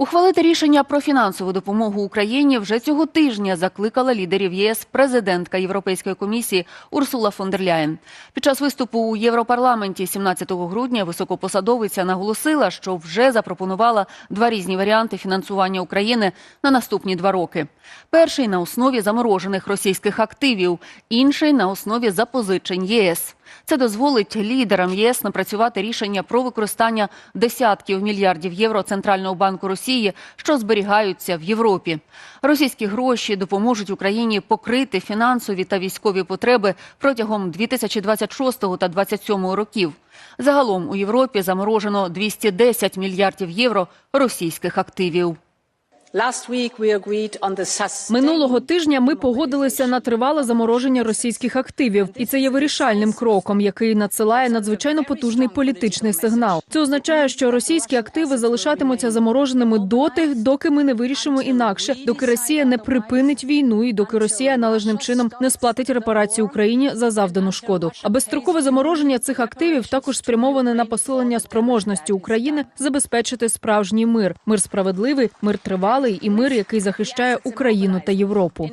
Ухвалити рішення про фінансову допомогу Україні вже цього тижня закликала лідерів ЄС президентка Європейської комісії Урсула фон дер Ляєн. Під час виступу у Європарламенті 17 грудня високопосадовиця наголосила, що вже запропонувала два різні варіанти фінансування України на наступні два роки. Перший на основі заморожених російських активів, інший на основі запозичень ЄС. Це дозволить лідерам ЄС напрацювати рішення про використання десятків мільярдів євро Центрального банку Росії, що зберігаються в Європі. Російські гроші допоможуть Україні покрити фінансові та військові потреби протягом 2026 та 2027 років. Загалом у Європі заморожено 210 мільярдів євро російських активів. Минулого тижня ми погодилися на тривале замороження російських активів, і це є вирішальним кроком, який надсилає надзвичайно потужний політичний сигнал. Це означає, що російські активи залишатимуться замороженими доти, доки ми не вирішимо інакше, доки Росія не припинить війну і доки Росія належним чином не сплатить репарації Україні за завдану шкоду. А безстрокове замороження цих активів також спрямоване на посилення спроможності України забезпечити справжній мир, мир справедливий, мир тривалий і мир, який захищає Україну та Європу.